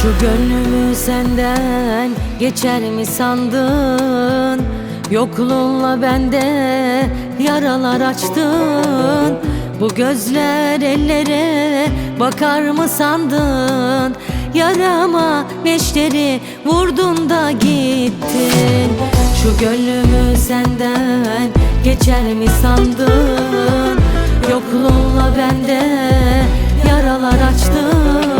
Gönlümü senden geçer mi sandın? Yokluğunla bende yaralar açtın. Bu gözler ellere bakar mı sandın? Yarama neşteri vurdun da gittin. Şu gönlümü senden geçer mi sandın? Yokluğunla bende yaralar açtın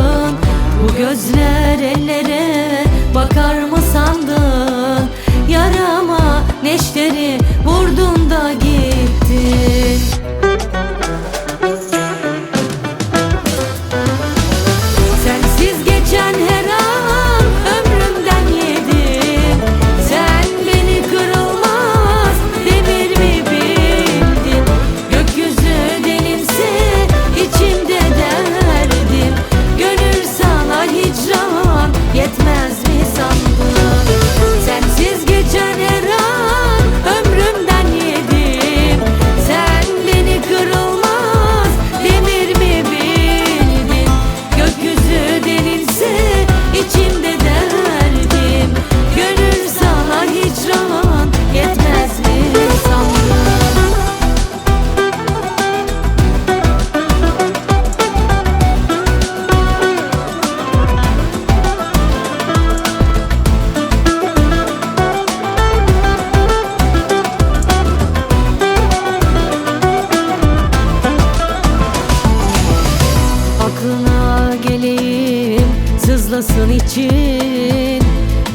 sızlasın için.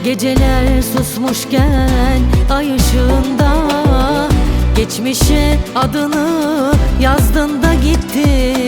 Geceler susmuşken ay ışığında Geçmişe adını yazdın da gittin